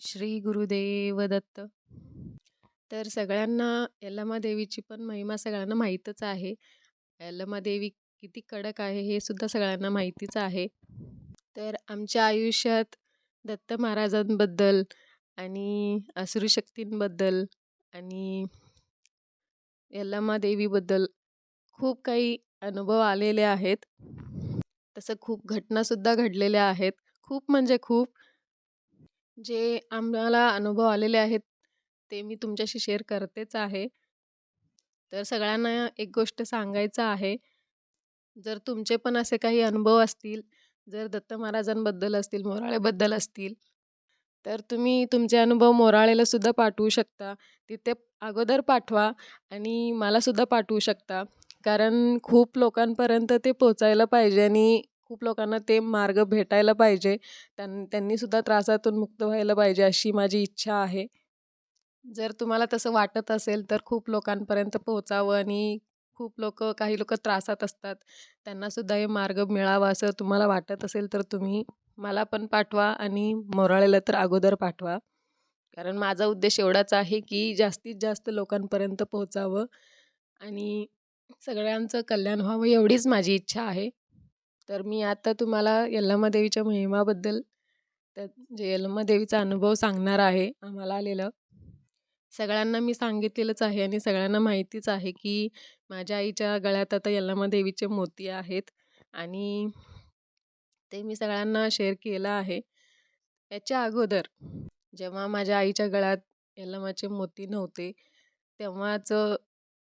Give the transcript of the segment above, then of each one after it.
श्री गुरुदेव दत्त. तर सगळ्यांना यल्लमा देवीची पण महिमा सगळ्यांना माहीतच आहे. यल्लमा देवी किती कडक आहे हे सुद्धा सगळ्यांना माहितीच आहे. तर आमच्या आयुष्यात दत्त महाराजांबद्दल आणि असुरी शक्तींबद्दल आणि यल्लमा देवीबद्दल खूप काही अनुभव आलेले आहेत. तसं खूप घटनासुद्धा घडलेल्या आहेत. खूप म्हणजे खूप. जे आम्हाला अनुभव आलेले आहेत ते मी तुमच्याशी शेअर करतेच आहे. तर सगळ्यांना एक गोष्ट सांगायचं आहे. जर तुमचे पण असे काही अनुभव असतील जर दत्त महाराजांबद्दल असतील मोराळेबद्दल असतील तर तुम्ही तुमचे अनुभव मोराळेला सुद्धा पाठवू शकता. तिथे अगोदर पाठवा आणि मलासुद्धा पाठवू शकता. कारण खूप लोकांपर्यंत ते पोचायला पाहिजे आणि खूप लोकांना ते मार्ग भेटायला पाहिजे. त्यां त्यांनीसुद्धा त्रासातून मुक्त व्हायला पाहिजे अशी माझी इच्छा आहे. जर तुम्हाला तसं वाटत असेल तर खूप लोकांपर्यंत पोहोचावं आणि खूप लोक काही लोक त्रासात असतात. त्यांनासुद्धा हे मार्ग मिळावा असं तुम्हाला वाटत असेल तर तुम्ही मला पण पाठवा आणि मोराळेला तर अगोदर पाठवा. कारण माझा उद्देश एवढाच आहे की जास्तीत जास्त लोकांपर्यंत पोहोचावं आणि सगळ्यांचं कल्याण व्हावं एवढीच माझी इच्छा आहे. तर मी आता तुम्हाला यल्लमा देवीच्या महिमाबद्दल त्या जे यल्लमा देवीचा अनुभव सांगणार आहे आम्हाला आलेलं. सगळ्यांना मी सांगितलेलंच आहे आणि सगळ्यांना माहितीच आहे की माझ्या आईच्या गळ्यात आता यल्लमा देवीचे मोती आहेत आणि ते मी सगळ्यांना शेअर केलं आहे. याच्या अगोदर जेव्हा माझ्या आईच्या गळ्यात यल्लमाचे मोती नव्हते तेव्हाच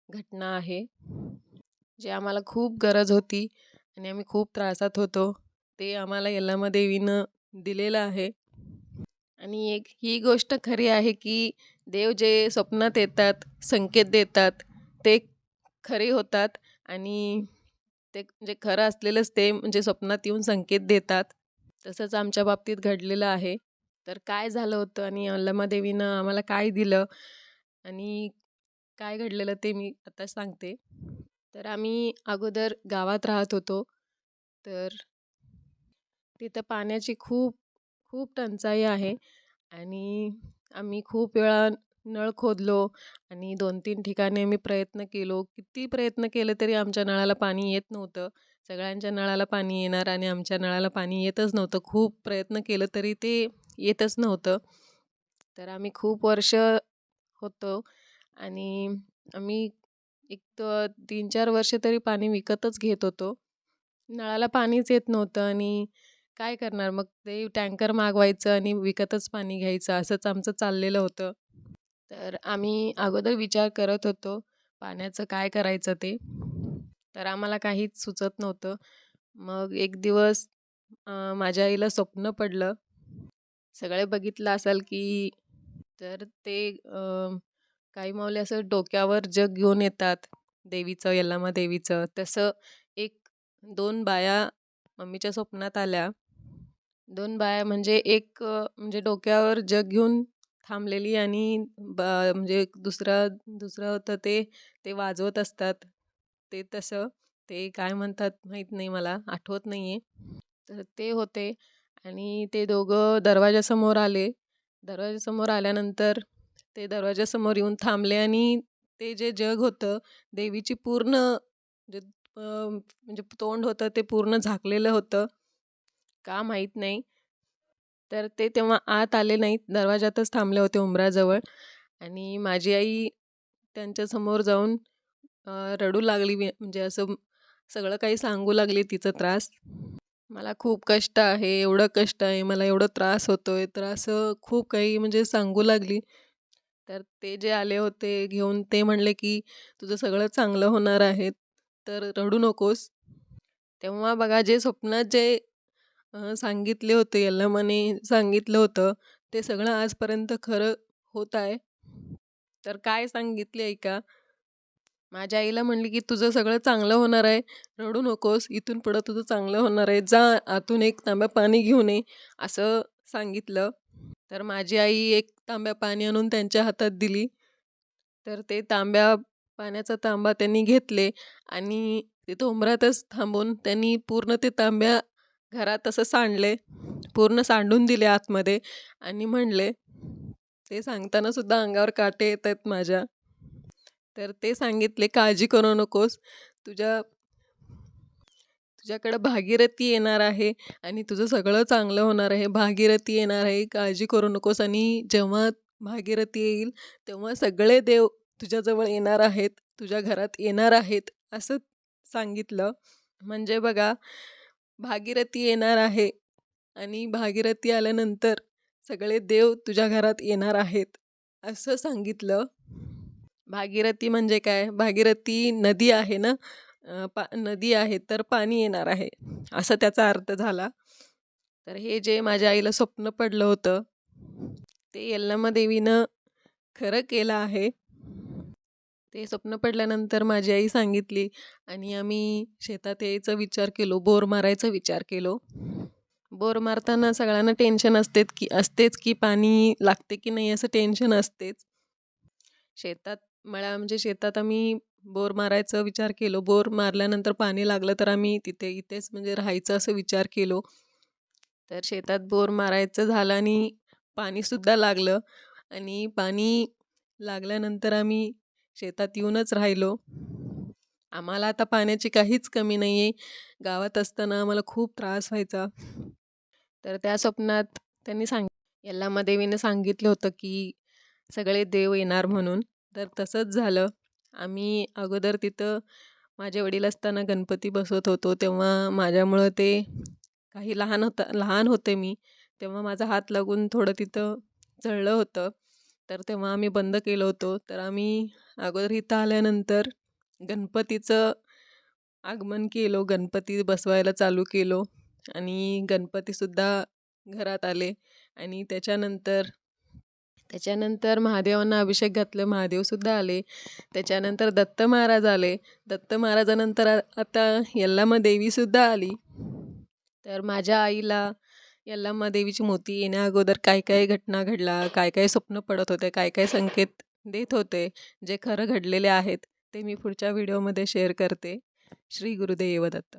घटना आहे जे आम्हाला खूप गरज होती. आणि आम्ही खूप त्रासात होतो. ते आम्हाला यल्लामा देवीनं दिलेलं आहे. आणि एक ही गोष्ट खरी आहे की देव जे स्वप्नात येतात संकेत देतात ते खरे होतात आणि ते म्हणजे खरं असलेलंच ते म्हणजे स्वप्नात येऊन संकेत देतात. तसंच आमच्या बाबतीत घडलेलं आहे. तर काय झालं होतं आणि यल्लमा देवीनं आम्हाला काय दिलं आणि काय घडलेलं ते मी आता सांगते. तर आम्ही अगोदर गावात राहत होतो. तर तिथं पाण्याची खूप खूप टंचाई आहे आणि आम्ही खूप वेळा नळ खोदलो आणि दोन तीन ठिकाणी आम्ही प्रयत्न केलो. किती प्रयत्न केले तरी आमच्या नळाला पाणी येत नव्हतं. सगळ्यांच्या नळाला पाणी येणार आणि आमच्या नळाला पाणी येतच नव्हतं. खूप प्रयत्न केलं तरी ते येतच नव्हतं. तर आम्ही खूप वर्ष होतो आणि आम्ही एक तीन चार वर्ष तरी पाणी विकतच घेत होतो. नळाला पाणीच येत नव्हतं आणि काय करणार? मग ते टँकर मागवायचं आणि विकतच पाणी घ्यायचं असंच आमचं चाललेलं होतं. तर आम्ही अगोदर विचार करत होतो पाण्याचं काय करायचं ते? तर आम्हाला काहीच सुचत नव्हतं. मग एक दिवस माझ्या आईला स्वप्न पडलं. सगळे बघितलं असाल की तर ते काही माऊली असं डोक्यावर जग घेऊन येतात देवीचं यल्लामा देवीचं. तसं एक दोन बाया मम्मीच्या स्वप्नात आल्या. दोन बाया म्हणजे एक म्हणजे डोक्यावर जग घेऊन थांबलेली आणि बा म्हणजे दुसरं दुसरं होतं ते ते वाजवत असतात. ते तसं ते काय म्हणतात माहीत नाही मला आठवत नाही आहे तर ते होते आणि ते दोघं दरवाजासमोर आले. दरवाजासमोर आल्यानंतर ते दरवाजासमोर येऊन थांबले आणि ते जे जग होतं देवीची पूर्ण जे म्हणजे तोंड होतं ते पूर्ण झाकलेलं होतं का माहीत नाही. तर ते तेव्हा आत आले नाहीत दरवाजातच थांबले होते उंबराजवळ. आणि माझी आई त्यांच्यासमोर जाऊन रडू लागली म्हणजे असं सगळं काही सांगू लागली तिचं त्रास. मला खूप कष्ट आहे एवढं कष्ट आहे मला एवढं त्रास होतो आहे तर असं खूप काही म्हणजे सांगू लागली. तर ते जे आले होते घेऊन ते म्हणले की तुझं सगळं चांगलं होणार आहे तर रडू नकोस. तेव्हा बघा जे स्वप्नात जे सांगितले होते यल्लमाने सांगितलं होतं ते सगळं आजपर्यंत खरं होत आहे. तर काय सांगितले आहे का माझ्या आईला म्हणली की तुझं सगळं चांगलं होणार आहे रडू नकोस इथून पुढं तुझं चांगलं होणार आहे जा आतून एक तांब्या पाणी घेऊन ये असं सांगितलं. तर माझी आई एक तांब्या पाणी आणून त्यांच्या हातात दिली. तर ते तांब्या पाण्याचा तांबा त्यांनी घेतले आणि तिथं उंबरातच थांबून त्यांनी पूर्ण ते तांब्या घरात असं सांडले पूर्ण सांडून दिले आतमध्ये आणि म्हणले ते सांगताना सुद्धा अंगावर काटे येत आहेत माझ्या. तर ते सांगितले काळजी करू नकोस. तुझ्या तुझ्याकडं भागीरथी येणार आहे आणि तुझं सगळं चांगलं होणार आहे. भागीरथी येणार आहे. काळजी करू नकोस आणि जेव्हा भागीरथी येईल तेव्हा सगळे देव तुझ्याजवळ येणार आहेत. तुझ्या घरात येणार आहेत असं सांगितलं. म्हणजे बघा भागीरथी येणार आहे आणि भागीरथी आल्यानंतर सगळे देव तुझ्या घरात येणार आहेत असं सांगितलं. भागीरथी म्हणजे काय? भागीरथी नदी आहे ना? पा नदी आहे तर पाणी येणार आहे असा त्याचा अर्थ झाला. तर हे जे माझ्या आईला स्वप्न पडलं होतं ते यल्लम्मा देवीनं खरं केलं आहे. ते स्वप्न पडल्यानंतर माझी आई सांगितली आणि आम्ही शेतात यायचा विचार केलो बोर मारायचा विचार केलो. बोर मारताना सगळ्यांना टेन्शन असतेच की असतेच की पाणी लागते की नाही असं टेन्शन असतेच. शेतात मला म्हणजे शेतात आम्ही बोर मारायचा विचार केलो. बोर मारल्यानंतर पाणी लागलं तर आम्ही तिथे इथेच म्हणजे राहायचं असं विचार केलो. तर शेतात बोर मारायचं झालं आणि पाणीसुद्धा लागलं. आणि पाणी लागल्यानंतर आम्ही शेतात येऊनच राहिलो. आम्हाला आता पाण्याची काहीच कमी नाही आहे गावात असताना आम्हाला खूप त्रास व्हायचा. तर त्या स्वप्नात त्यांनी सांग यल्लामा देवीनं सांगितलं होतं की सगळे देव येणार म्हणून. तर तसंच झालं. आम्ही अगोदर तिथं माझे वडील असताना गणपती बसवत होतो तेव्हा माझ्यामुळं ते काही लहान होता लहान होते मी तेव्हा माझा हात लागून थोडं तिथं जळलं होतं. तर तेव्हा आम्ही बंद केलं होतो. तर आम्ही अगोदर इथं आल्यानंतर गणपतीचं आगमन केलो गणपती बसवायला चालू केलो आणि गणपतीसुद्धा घरात आले आणि त्याच्यानंतर त्याच्यानंतर महादेवांना अभिषेक घातलं महादेवसुद्धा आले. त्याच्यानंतर दत्त महाराज आले. दत्त महाराजानंतर आता यल्लामा देवीसुद्धा आली. तर माझ्या आईला यल्लामा देवीची मूर्ती येण्या अगोदर काय काय घटना घडला काय काय स्वप्न पडत होते काय काय संकेत देत होते जे खरं घडलेले आहेत ते मी पुढच्या व्हिडिओमध्ये शेअर करते. श्री गुरुदेव दत्त.